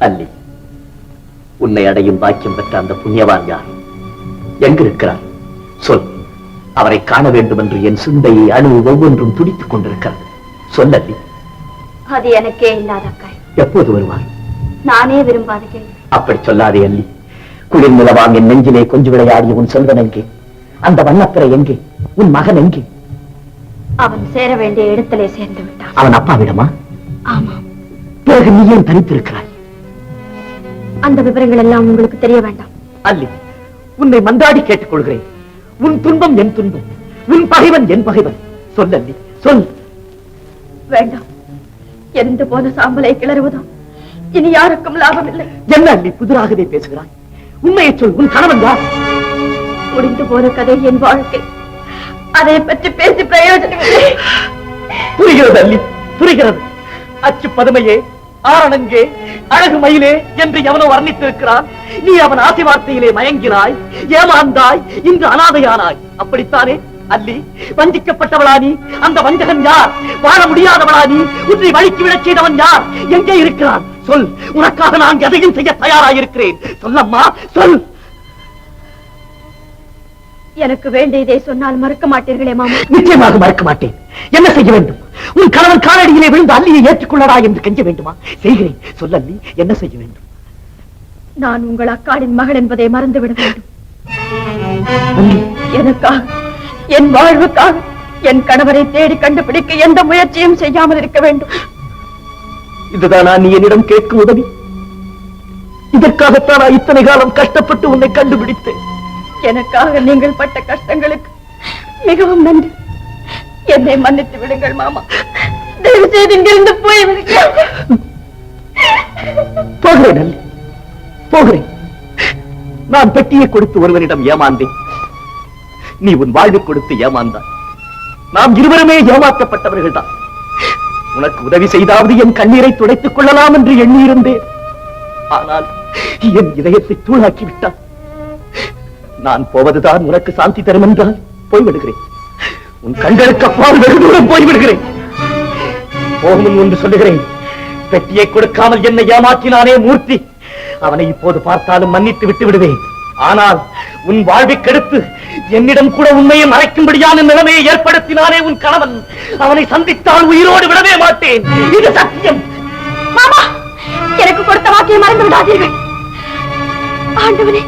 அல்லி உன்னை அடையும் பாக்கியம் பெற்ற அந்த புண்ணியவான் யார்? எங்கிருக்கிறார் சொல். அவரை காண வேண்டும் என்று என் சிந்தையை அணு ஒவ்வொன்றும் துடித்துக் கொண்டிருக்கிறது. சொல் அல்லி அது எனக்கே இல்லாத எப்போது வருவார் நானே விரும்பாத கேள்வி அப்படி சொல்லாதே அல்லி குளிர் நிலவாம் என் நெஞ்சிலே கொஞ்சு விளையாடிய உன் செல்வன் எங்கே? அந்த வண்ணப்பிறை எங்கே? உன் மகன் எங்கே? அவன் சேர வேண்டிய இடத்திலே சேர்ந்து விட்டான். அவன் அப்பாவிடமா? ஆமாம். பிறகு நீ ஏன் தனித்திருக்கிறாய்? அந்த விவரங்கள் எல்லாம் உங்களுக்கு தெரிய வேண்டாம். அல்லி உன்னை மன்றாடி கேட்டுக் கொள்கிறேன் உன் துன்பம் என் துன்பம் உன் பகைவன் என் பகைவன். சொல் அல்லி சொல். வேண்டாம். எரிந்து போன சாம்பலை கிளறுவதும் இனி யாருக்கும் லாபம் இல்லை என்ன அல்லி புதிராகவே பேசுகிறாய்? உண்மையை சொல் உன் கணவன் யார்? முடிந்து போன கதை என் வாழ்க்கை. அதை பற்றி பேசி பிரயோஜனம் புரிகிறது அல்லி புரிகிறது. அச்சு பதுமையே ஆரணங்கே அழகு மயிலே என்று எவனோ வர்ணித்திருக்கிறான். நீ அவன் ஆசை வார்த்தையிலே மயங்கினாய் ஏமாந்தாய் இன்று அனாதையானாய். அப்படித்தானே? அல்லி வஞ்சிக்கப்பட்டவளா நீ? அந்த வஞ்சகன் யார்? வாழ முடியாதவளா நீ? உன்னை வழிக்கு விழச் செய்தவன் யார்? எங்கே இருக்கிறான்? சொல் உனக்காக நான் எதையும் செய்ய தயாராயிருக்கிறேன். சொல்லம்மா சொல். எனக்கு வேண்டியதை சொன்னால் மறுக்க மாட்டீர்களே மாமா. நிச்சயமாக மறக்க மாட்டேன். என்ன செய்ய வேண்டும்? உன் கணவன் காலடியிலே விழுந்து அல்லியை ஏற்றுக்கொள்ளடா என்று கெஞ்ச வேண்டுமா? செய்கிறேன். சொல்ல என்ன செய்ய வேண்டும்? நான் உங்கள் அக்காளின் மகள் என்பதை மறந்துவிட வேண்டும். எனக்காக என் வாழ்வுக்காக என் கணவரை தேடி கண்டுபிடிக்க எந்த முயற்சியும் செய்யாமல் இருக்க வேண்டும். இதுதானா நீ என்னிடம் கேட்கும் உதவி? இதற்காகத்தான் இத்தனை காலம் கஷ்டப்பட்டு உன்னை கண்டுபிடித்தேன்? எனக்காக நீங்கள் பட்ட கஷ்டங்களுக்கு மிகவும் நன்றி. என்னை மன்னித்து விடுங்கள் மாமா. தயவு செய்து இங்கிருந்து போய் போகிறேன் போகிறேன் நான் பெட்டியை கொடுத்து ஒருவனிடம் ஏமாந்தேன். நீ உன் வாழ்வு கொடுத்து ஏமாந்தாய். நாம் இருவருமே ஏமாற்றப்பட்டவர்கள் தான் உனக்கு உதவி செய்தாவது என் கண்ணீரை துடைத்துக் கொள்ளலாம் என்று எண்ணியிருந்தேன். ஆனால் என் இதயத்தை தூளாக்கி விட்டான் நான் போவதுதான் உனக்கு சாந்தி தரும் என்றால் போய்விடுகிறேன். உன் கண்களுக்கு அப்பால் வெகு தூரம் போய்விடுகிறேன். போகும் என்று சொல்லுகிறேன். பெட்டியை கொடுக்காமல் என்னை ஏமாற்றினானே மூர்த்தி. அவனை இப்போது பார்த்தாலும் மன்னித்து விட்டு விடுவேன் ஆனால் உன் வாழ்வை கெடுத்து என்னிடம் கூட உண்மையை மறைக்கும்படியான நிலைமையை ஏற்படுத்தினானே உன் கணவன். அவனை சந்தித்தால் உயிரோடு விடவே மாட்டேன். இது சத்தியம். மாமா எனக்கு கொடுத்த வாக்கியை மறந்து விடாதீர்கள். ஆண்டவனே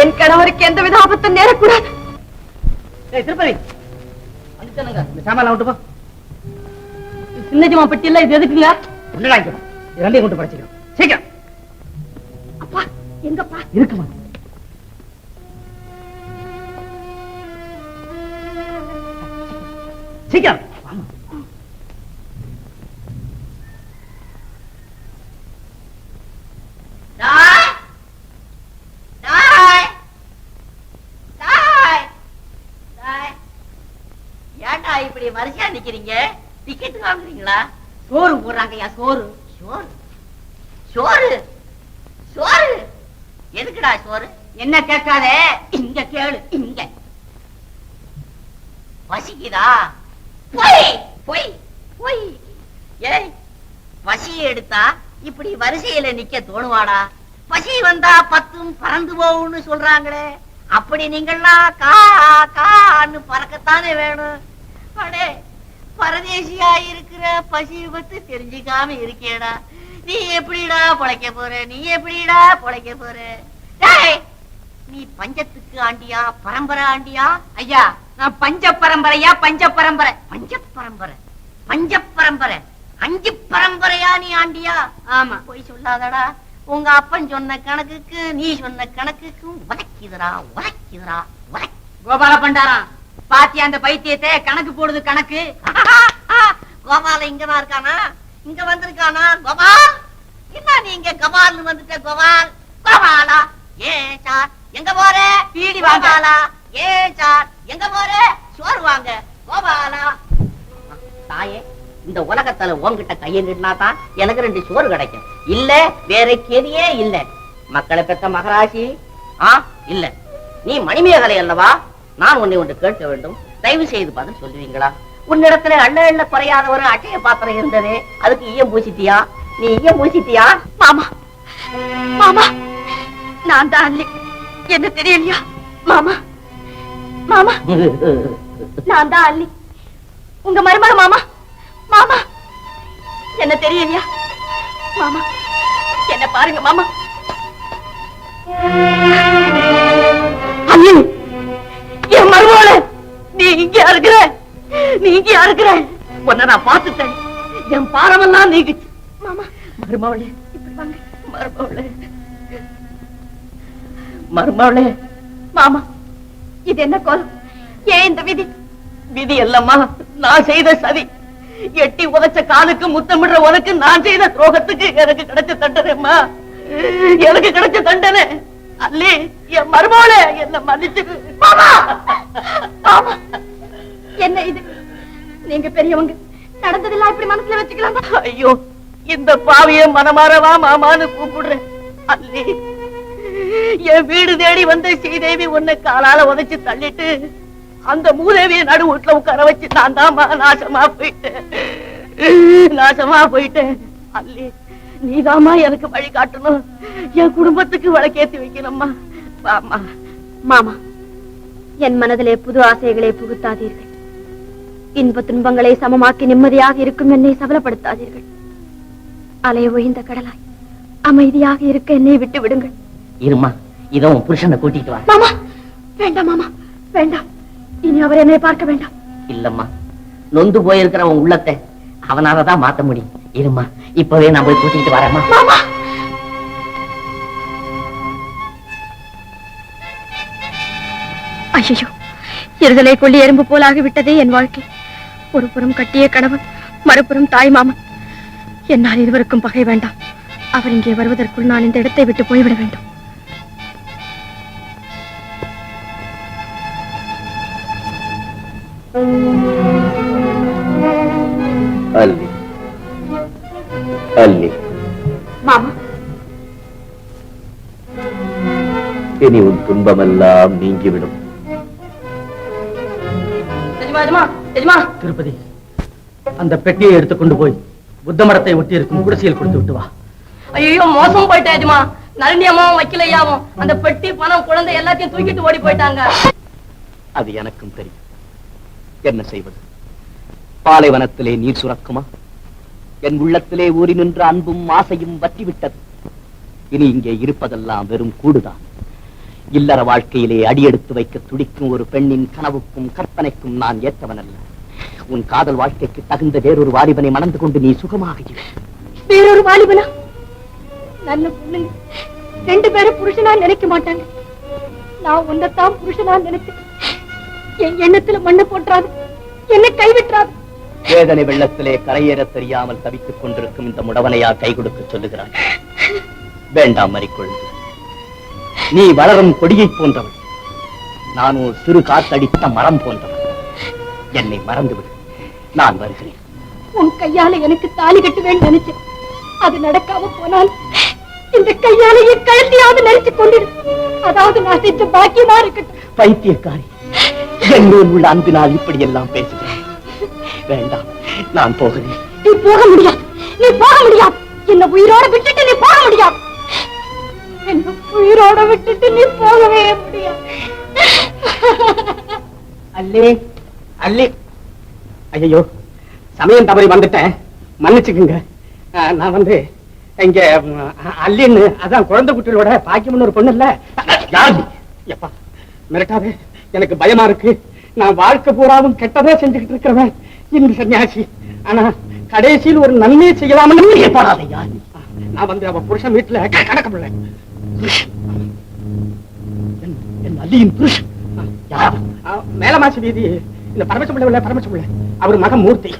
என் கணவருக்கு எந்தவித ஆபத்தும் நேரக்கூடாது. திருப்பதி. இந்த சாமான் விட்டு போ. சின்னஜமா பெட்டி இல்ல இது எதுக்குங்க? ரெண்டையும் கொண்டு படைச்சிக்கிறோம் சீக்கிரம். அப்பா எங்கப்பா? இருக்குமா? சீக்கிரம். வரிசையா டிக்கெட் வாங்குறீங்களா சோறு போடுறாங்கய்யா சோறு சோறு சோறு சோறு எதுக்குடா சோறு என்ன கேட்காத இங்க கேளு இங்க பசிக்குதா போய் போய் போய் ஏய் பசியை எடுத்தா இப்படி வரிசையில நிக்க தோணுவாடா பசி வந்தா பத்தும் பறந்து போகும்னு சொல்றாங்களே அப்படி நீங்கள்லாம் கா கான்னு பறக்கத்தானே வேணும் அடே பரதேசியா இருக்கிற பசி பத்து தெரிஞ்சுக்காம இருக்கேடா. நீ எப்படிடா பொழைக்க போற? நீ எப்படிடா பொழைக்க போற? நீ பஞ்சத்துக்கு ஆண்டியா? பரம்பரை ஆண்டியா? ஐயா நான் பஞ்ச பரம்பரையா பஞ்ச பரம்பரை பஞ்ச பரம்பரை பஞ்ச பரம்பரை அஞ்சு பரம்பரையா நீ ஆண்டியா? ஆமா. போய் சொல்லாதடா. உங்க அப்பன் சொன்ன கணக்குக்கு நீ சொன்ன கணக்குக்கு உதைக்குதுடா உதைக்குதுடா உதைக் கோபால பண்டாரம் பாத்தியா அந்த பைத்தியத்தை? கணக்கு போடுது கணக்கு. கோபால இங்கதான் இருக்கானா? இங்க வந்திருக்கானா? கோபால்? என்ன நீ இங்க கபால்னு வந்துட்ட கோபால்? கோபாலா? ஏன் சார் எங்க போற? பீடி. கோபாலா? ஏன் சார் எங்க போற? சோறு வாங்க. கோபாலா? தாயே இந்த உலகத்துல உன்கிட்ட கையை நின்னா தான் எனக்கு ரெண்டு சோறு கிடைக்கும். இல்ல வேற கெதியே இல்ல. மக்களை பெத்த மகராசி? ஆ இல்ல. நீ மணிமேகலை அல்லவா? நான் உன்னை ஒன்று கேட்க வேண்டும். தயவு செய்து பதில் சொல்லுவீங்களா? உன்னிடத்துல அள்ள எண்ண குறையாத ஒரு அட்டைய பாத்திரம் இருந்தது. அதுக்கு ஈயம் பூசிட்டியா? நீ ஈயம் பூசிட்டியா? மாமா. மாமா. நான் தான் அல்லி என்ன தெரியலையா? மாமா. மாமா. நான் தான் அல்லி உங்க மருமக மாமா. மாமா. என்ன தெரியலையா? மாமா. என்ன பாருங்க மாமா. அல்லி நீ இங்க இருக்கிற நீ இங்க இருக்கிற? உன்னை நான் பார்த்துட்டேன். என் பாரமெல்லாம் நீக்குச்சு மாமா. மருமவளே. மருமவளே. மருமவளே. மாமா இது என்ன கோலம்? ஏன் இந்த விதி? விதி அல்லம்மா நான் செய்த சதி. எட்டி உதைச்ச காலுக்கு முத்தமிடுற உனக்கு நான் செய்த துரோகத்துக்கு எனக்கு கிடைச்ச தண்டனைம்மா. எனக்கு கிடைச்ச தண்டனை. அல்லி என் மருமகளே என்ன மன்னிச்சு என்ன இது? நீங்க பெரியவங்க நடந்ததெல்லாம் இப்படி மனசுல வச்சுக்கலாம்? ஐயோ இந்த பாவிய மனமாரவா மாமான்னு கூப்பிடுறேன். அல்லி என் வீடு தேடி வந்த ஸ்ரீதேவி உன்னை காலால உதைச்சு தள்ளிட்டு அந்த மூதேவிய நடு வீட்டுல உட்கார வச்சு நான் தாமா நாசமா போயிட்டேன். நாசமா போயிட்டேன். அல்லி நீதாம்மா எனக்கு வழி காட்டணும். என் குடும்பத்துக்கு வழக்கேத்தி வைக்கணும்மா. வாம்மா. மாமா என் மனதிலே புது ஆசைகளை புகுத்தாதீர்கள். இன்ப துன்பங்களை சமமாக்கி நிம்மதியாக இருக்கும் என்னை சபலப்படுத்தாதீர்கள். அலை ஒழிந்த கடலாய் அமைதியாக இருக்க என்னை விட்டு விடுங்கள். இருமா இதோ புருஷனை கூட்டிட்டு வா. மாமா வேண்டாம் மாமா வேண்டாம். இனி அவர் என்னை பார்க்க வேண்டாம். இல்லம்மா நொந்து போயிருக்கிற உன் உள்ளத்தை அவனாலதான் மாத்த முடியும். இருமா இப்பவே நான் போய் கூட்டிட்டு வரேம்மா. மாமா! ஐயோ இருதலை கொள்ளி எறும்பு போலாகி விட்டதே என் வாழ்க்கை. ஒரு புறம் கட்டிய கணவன் மறுபுறம் தாய் மாமன். என்னால் இருவருக்கும் பகை வேண்டாம். அவர் இங்கே வருவதற்குள் நான் இந்த இடத்தை விட்டு போய்விட வேண்டும். அல்லி. அல்லி மாமா இனி உன் துன்பமெல்லாம் நீங்கிவிடும் எஜமா எஜமா எஜமா திருப்பதி அந்த பெட்டியை எடுத்துக்கொண்டு போய் புத்த மரத்தை ஒட்டி இருக்கும் குடிசையில் கொடுத்து விட்டு வா ஐயோ மோசம் போயிட்டேன் எஜமா வைக்கலையாவும் அந்த பெட்டி பணம் குழந்தை எல்லாத்தையும் தூக்கிட்டு ஓடி போயிட்டாங்க அது எனக்கும் தெரியும் என்ன செய்வது பாலைவனத்திலே நீர் சுரக்குமா என் உள்ளத்திலே ஊறி நின்ற அன்பும் ஆசையும் வற்றிவிட்டது. இனி இங்கே இருப்பதெல்லாம் வெறும் கூடுதான். இல்லற வாழ்க்கையிலே அடியெடுத்து வைக்க துடிக்கும் ஒரு பெண்ணின் கனவுக்கும் கற்பனைக்கும் நான் ஏற்றவனல்ல. உன் காதல் வாழ்க்கைக்கு தகுந்த வேறொரு வாலிபனை மணந்து கொண்டு நீ சுகமாக வேறொரு வாலிபனா? நல்ல பொண்ணுங்க ரெண்டு பேரும் புருஷனா நினைக்க மாட்டாங்க. நான் உன்னைத்தான் புருஷனா நினைச்சேன் என் எண்ணத்துல மண்ணை போட்டுறாது. என்னை கைவிட்டுறாது. வேதனை வெள்ளத்திலே கரையேறத் தெரியாமல் தவித்துக் கொண்டிருக்கும் இந்த முடவனையா கை கொடுக்க சொல்லுகிறாய்? வேண்டாம் மறிக்கொழுந்து நீ வளரும் கொடியைப் போன்றவள். நான் ஒரு சிறு காத்தடித்த மரம் போன்றவன் என்னை மறந்துவிடு. நான் வருகிறேன். உன் கையால எனக்கு தாலி கட்டுவேன்னு நினைச்சேன். அது நடக்காம போனால் இந்த கையால என் கழுத்தையாவது நெரிச்சு கொண்டிரு. அதாவது நான் செஞ்ச பாக்கியமா இருக்கட்டும். பைத்தியக்காரி என்னோடு உள்ள அன்பினால் இப்படி எல்லாம் பேசுகிறேன். வேண்டாம். நான் போகிறேன். நீ போக முடியாது. நீ போக முடியாது. என்ன உயிரோட விட்டுட்டு நீ போக முடியாது. என்ன உயிரோட விட்டுட்டு நீ போகவே முடியாது. அல்லே அல்லே. ஐயோ சமயம் தவறி வந்துட்டேன். மன்னிச்சுக்குங்க. நான் வந்து இங்க அல்லின்னு அதான் குழந்தை குட்டிகளோட பாக்கியம்னு ஒரு பொண்ணு இல்ல. யார்? எப்பா மிரட்டாதே. எனக்கு பயமா இருக்கு. நான் வாழ்க்கை பூராவும் கெட்டதே செஞ்சுக்கிட்டு இருக்கிறவன். இன்று சன்னியாசி. ஆனா கடைசியில் ஒரு நன்மையை செய்யலாம்னு ஏற்பாடாதையா நான் வந்து அவ புருஷன் வீட்டுல க- கணக்கு என் அல்லியின் புருஷன். யார்? அவன்? மேலமாசி வீதி இந்த பரமச பிள்ளை இல்ல பரமச பிள்ளை. அவர் மகன் மூர்த்தி.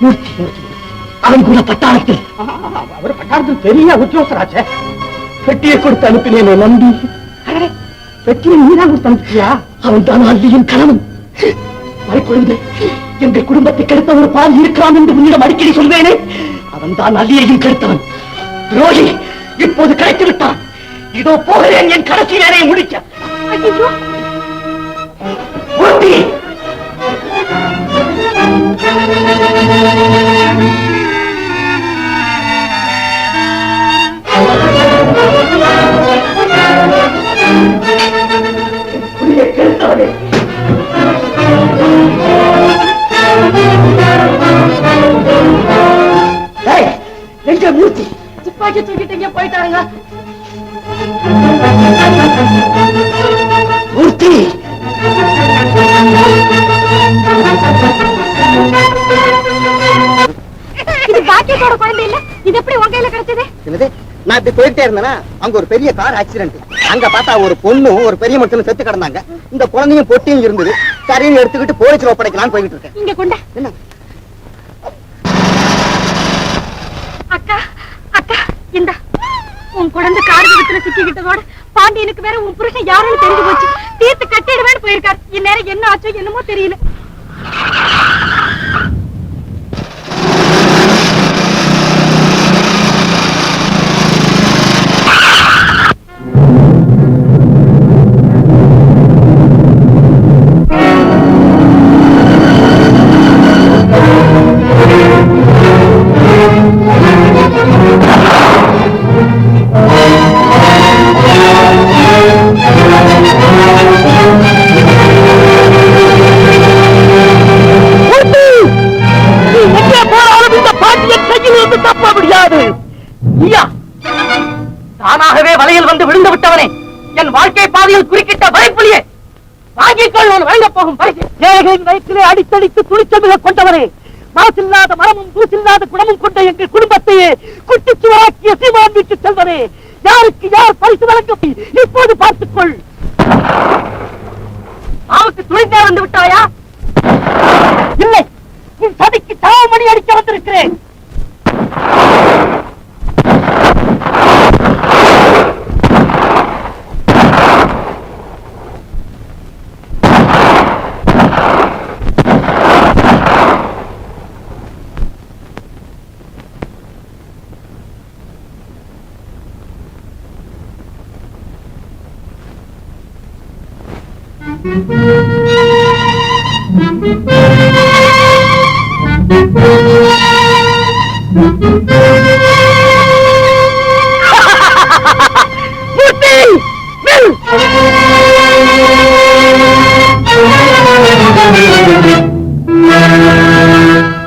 மூர்த்தி மூர்த்தி அவன் கூட பட்டாளத்தில். அவர் பட்டாளத்தில் பெரிய உத்தியோகராச்சே பெட்டியை கொடுத்து அனுப்பினேன் நம்பி. பெட்டியை நீதான் கொடுத்து அனுப்பியா அவன் தான் அல்லியின் கணவன். மறைக்குழுந்து எங்கள் குடும்பத்தை கெடுத்த ஒரு பால் இருக்கிறான் என்று உன்னிடம் அடிக்கடி சொல்வேனே? அவன் தான் அல்லியையும் கெடுத்தவன். துரோகி இப்போது கிடைத்து விட்டான் இதோ போகிறேன் என் கடைசி வேலையை முடிக்க. கெடுத்தவனே. துப்பாக்கி தூக்கிட்டு இங்க போயிட்டாருங்க. மூர்த்தி! இது பாக்கியத்தோட குழந்தை இல்ல? இது எப்படி உங்க கையில கிடைச்சது? என்னது? நான் இப்படி போயிட்டே இருந்தேனா? அங்க ஒரு பெரிய கார் ஆக்சிடென்ட் அங்க பார்த்தா ஒரு பொண்ணும் ஒரு பெரிய மனுஷனும் செத்து கிடந்தாங்க. இந்த குழந்தையும் பொட்டியும் இருந்தது. சரின்னு எடுத்துக்கிட்டு போலீஸ்ல ஒப்படைக்கலாம்னு போயிட்டு இருக்கேன். இங்க கொண்ட என்ன அக்கா அக்கா இந்த உன் குழந்தை கார் சிக்கிக்கிட்டதோட பாண்டியனுக்கு வேற உன் புருஷன் யாருன்னு தெரிஞ்சு போச்சு. தீர்த்து கட்டிடுவேன்னு போயிருக்காரு. இந்நேரம் என்ன ஆச்சோ என்னமோ தெரியல. ஏழைகளின் வயிற்றிலே அடித்தடித்து துணிச்சமிக கொண்டவரே. மனசில்லாத மரமும் தூசில்லாத குணமும் கொண்ட எங்கள் குடும்பத்தையே குட்டிச்சுவராக்கிய சீமான் விட்டு செல்வரே. யாருக்கு யார் பரிசு வழங்க இப்போது பார்த்து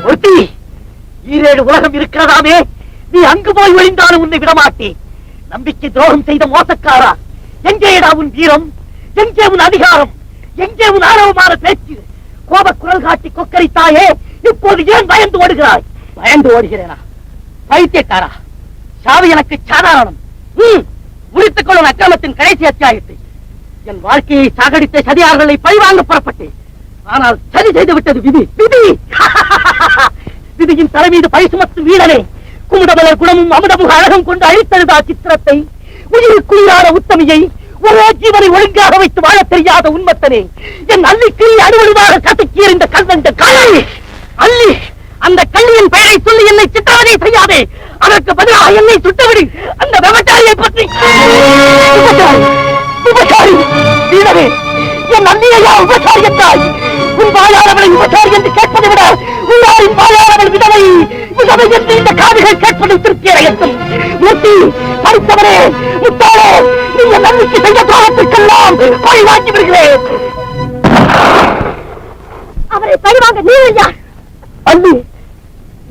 மூர்த்தி ஈரேழு உலகம் இருக்கிறதாமே. நீ அங்கு போய் ஒழிந்தாலும் உன்னை விடமாட்டேன் நம்பிக்கை துரோகம் செய்த மோசக்காரா? எங்கேடா உன் வீரம்? எங்கே உன் அதிகாரம்? எங்கே உன் ஆரவமான பேச்சு? கோப குரல் காட்டி கொக்கரித்தாயே இப்போது ஏன் பயந்து ஓடுகிறாய்? பயந்து ஓடுகிறேனா? பைத்தியக்காரா? சாவி எனக்கு சாதாரணம். ம், முடித்துக் கொள்ளும் அக்கிரமத்தின் கடைசி அத்தியாயத்தை. என் வாழ்க்கையை சாகடித்த சதியார்களை பழிவாங்க புறப்பட்டேன். ஆனால் சரி செய்து விட்டது விதி. விதி! விதியின் தலைமீது பழி சுமத்தும் வீரனே குமுதமலர் குணமும் அமுதமுக அழகம் கொண்டு அழித்தழுதா சித்திரத்தை. உயிருக்குயிரான உத்தமியை ஒரே ஜீவனை ஒழுங்காக வைத்து வாழத் தெரியாத உண்மத்தனே என் அள்ளிக்கிளி அணுவழுவாக கசக்கி இந்த கல்வந்த கலை! அள்ளி அந்த கள்ளியின் பெயரை சொல்லி என்னை சித்திரவதை செய்யாதே அதற்கு பதிலாக என்னை சுட்டுவிடு. அந்த விபச்சாரியை பற்றி விபச்சாரி! விபச்சாரி! என் அன்னியையா உபசாரி வாயாளவளை உபசாரி என்று கேட்பதை விட உள்ளாரின் வாயாளவள் விதவை விதவை என்று இந்த காதுகள் கேட்பது திருப்தி அடையட்டும் மூர்த்தி படித்தவரே முத்தாளே நீ என் அன்னிக்கு செய்த துரோகத்திற்கெல்லாம் பழி வாங்கி விடுகிறேன். அவரை பழிவாங்க நீங்கள் யார் அண்ணி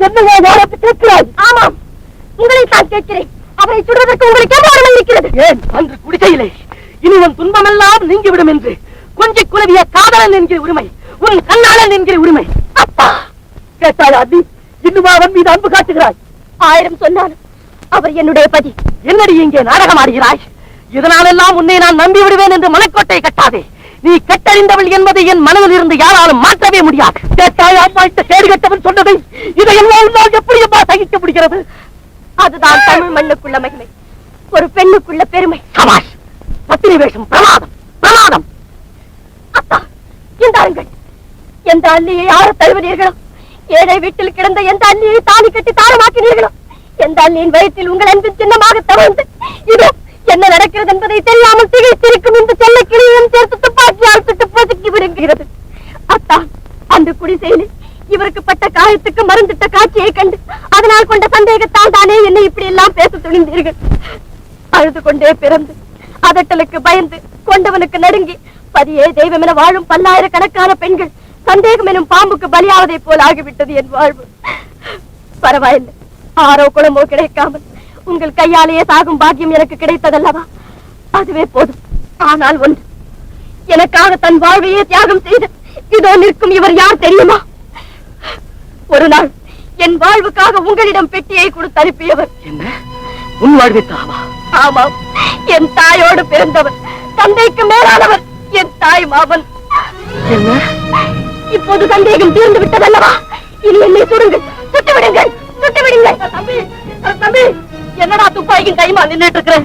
என்னையா யாரத்து கேட்கிறாய்? ஆமாம் உங்களை தான் கேட்கிறேன். அவரை சுடுவதற்கு உங்களுக்கு அனுமதி இருக்கிறது? ஏன் அன்று குடிசையிலே இனி உன் துன்பமெல்லாம் நீங்கிவிடும் என்று கொஞ்சி குலவிய காதலன் என்கிற உரிமை உன் கண்ணாளன் என்கிற உரிமை. அப்பா! கேட்டாயா நீ இன்னுமா அவன் மீது அன்பு காட்டுகிறாய். ஆயிரம் சொன்னாலும் அவர் என்னுடைய பதி. என்னடி இங்கே நாடகம் ஆடுகிறாய்? இதனாலெல்லாம் உன்னை நான் நம்பி விடுவேன் என்று மனக்கோட்டை கட்டாதே. நீ கட்டறிந்தவள் என்பதை என் மனதில் இருந்து யாராலும் மாற்றவே முடியாது. கேட்டாய் அம்மா இந்த கேடு கட்டவன் சொன்னதை இதையெல்லாம் உன்னால் எப்படி அம்மா சகிக்க முடிகிறது? அதுதான் தமிழ் மண்ணுக்குள்ள மகிமை. ஒரு பெண்ணுக்குள்ள பெருமை. சபாஷ்! பத்தினி வேஷம் பிரமாதம் பிரமாதம் அப்பா இந்தாருங்கள் எந்த அள்ளியை ஆற தழுவினீர்களோ ஏழை வீட்டில் கிடந்த எந்த அள்ளியை தாலி கட்டி தாரமாக்கினீர்களோ? எந்த அள்ளியின் வயிற்றில் உங்கள் அன்பின் சின்னமாக தவழ்ந்து இதோ என்ன நடக்கிறது என்பதை தெரியாமல் திகைத்திருக்கும் இந்த செல்ல கிளியும் சேர்த்து துப்பாக்கியால் சுட்டு பொதுக்கி விடுகிறது. அத்தா அந்த குடிசையில் இவருக்கு பட்ட காயத்துக்கு மருந்திட்ட காட்சியை கண்டு அதனால் கொண்ட சந்தேகத்தால் தானே என்னை இப்படி எல்லாம் பேச துணிந்தீர்கள். அழுது கொண்டே பிறந்து அதட்டலுக்கு பயந்து கொண்டவனுக்கு நடுங்கி பதியே தெய்வம் என வாழும் பல்லாயிரக்கணக்கான பெண்கள் சந்தேகம் எனும் பாம்புக்கு பலியாவதை போல் ஆகிவிட்டது என் வாழ்வு. பரவாயில்லை. ஆரோ குளமோ கிடைக்காமல் உங்கள் கையாலேயே சாகும் பாக்கியம் எனக்கு கிடைத்ததல்லவா? அதுவே போதும். ஆனால் ஒன்று. எனக்காக தன் வாழ்வையே தியாகம் செய்து இதோ நிற்கும் இவர் யார் தெரியுமா? ஒரு நாள் என் வாழ்வுக்காக உங்களிடம் பெட்டியை கொடுத்து அனுப்பியவர். என்ன? உன் வாழ்வித்தாவா ஆமாம். என் தாயோடு பிறந்தவர். தந்தைக்கு மேலானவர் என் தாய் மாமன். என்ன? இப்போது சந்தேகம் தீர்ந்து விட்டதல்லவா? இனி என்னை சுடுங்கள் சுட்டு விடுங்கள் சுட்டு விடுங்கள் தம்பி தம்பி என்னடா துப்பாக்கியும் கைமா நின்னுட்டு இருக்கிற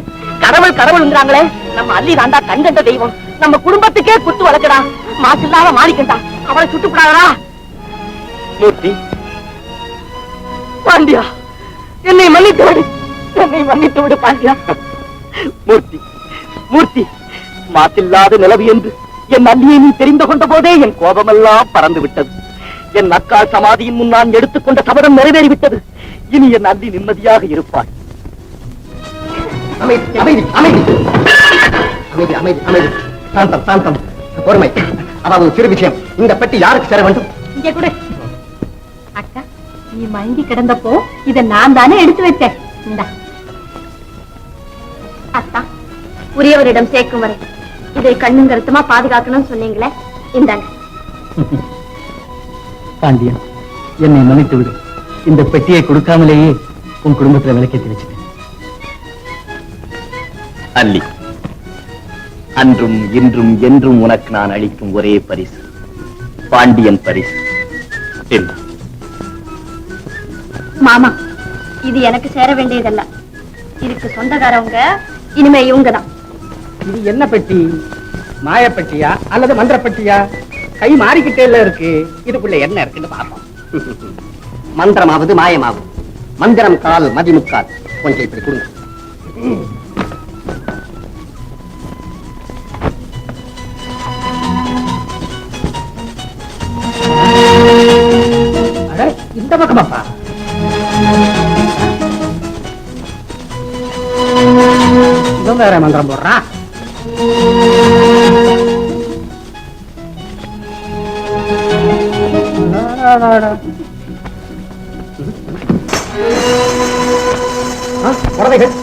கடவுள் கடவுள்ங்கிறாங்களே நம்ம அள்ளி தாண்டா கண்கண்ட தெய்வம். நம்ம குடும்பத்துக்கே குத்து வளர்க்கடா மாசு இல்லாம மாறிக்கண்டா அவளை சுட்டு விடாதடா மூர்த்தி. பாண்டியா என்னை மன்னித்து விடு என்னை மன்னித்து விடு பாண்டியா. மூர்த்தி. மூர்த்தி மாசில்லாத நிலவு என்று. என் அள்ளியை நீ தெரிந்து கொண்ட போதே என் கோபமெல்லாம் பறந்து விட்டது என் அக்காள் சமாதியின் முன் நான் எடுத்துக்கொண்ட சபதம் நிறைவேறிவிட்டது. இனி என் அந்தி நிம்மதியாக இருப்பாள் அமைதி அமைதி அமைதி. அமைதி அமைதி அமைதி. சாந்தம் சாந்தம். பொறுமை. அதாவது சிறு விஷயம். இந்த பெட்டி யாருக்கு சேர வேண்டும்? இங்கே கூட. அக்கா நீ மயங்கி கிடந்தப்போ இதை நான் தானே எடுத்து வச்சேன் அத்தா உரியவரிடம் சேர்க்கும் வரை. இதை கண்ணும் கருத்துமா பாதுகாக்கணும்னு சொன்னீங்களே? இந்தாங்க. பாண்டியன் என்னை மன்னித்து விடு. இந்த பெட்டியை கொடுக்காமலேயே உன் குடும்பத்துல விளக்கேற்றி வச்சுட்டேன். அல்லி அன்றும் இன்றும் என்றும் உனக்கு நான் அளிக்கும் ஒரே பரிசு பாண்டியன் பரிசு. மாமா இது எனக்கு சேர வேண்டியதல்ல. இதுக்கு சொந்தக்காரவங்க இனிமே இவங்க தான் இது என்ன பெட்டி? மாயப்பட்டியா அல்லது மந்திரப்பட்டியா? கை மாறிக்கிட்டே இல்ல இருக்கு. இதுக்குள்ள என்ன இருக்குன்னு பார்ப்போம். மந்திரமாவது மாயமாவது மந்திரம் கால் மதிமுக்கால் கொஞ்சம் இப்படி கொடுங்க. இந்த பக்கமாப்பா. இவன் வேற மந்திரம் போடுறான் புடவைகள்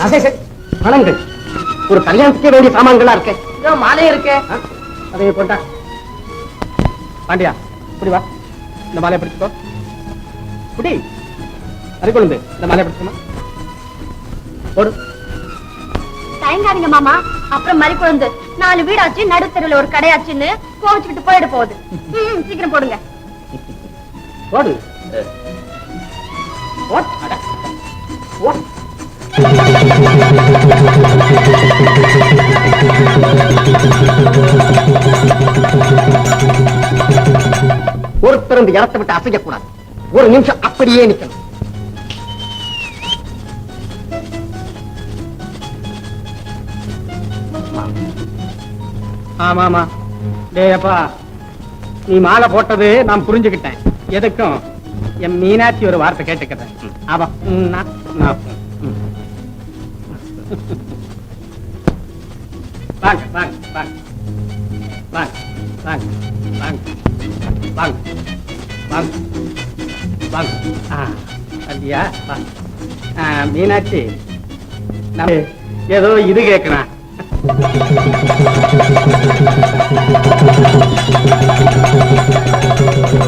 நகைகள் பணங்கள். ஒரு கல்யாணத்துக்கே வேண்டிய சாமான்களா இருக்கு. மாலை இருக்கு. அதை போட்டா. பாண்டியா இப்படி வா. இந்த மாலையை பிடிச்சுக்கோ. புடி அது கொண்டு இந்த மாலையை பிடிச்சுக்கமா. போடு. தயங்காதீங்க மாமா. அப்புறம் மறி குழந்து நாலு வீடாச்சு நடுத்தருல ஒரு கடையாச்சுன்னு கோவிச்சுக்கிட்டு போயிட போகுது. சீக்கிரம் போடுங்க. போடு. போட். ஒருத்தர் இந்த இடத்தை விட்டு அசையக்கூடாது. ஒரு நிமிஷம் அப்படியே நிக்கணும். ஆமா ஆமா டேயப்பா நீ மாலை போட்டது நான் புரிஞ்சுக்கிட்டேன். எதுக்கும்? என் மீனாட்சி ஒரு வார்த்தை கேட்டுக்கிறேன் ஆமா. வாங்க வாங்க வாங்க. வாங்க வாங்க வாங்க வாங்க வாங்க வாங்க. ஆ அப்படியா வாங்க மீனாட்சி. நான் ஏதோ இது கேட்கிறேன் Thank you.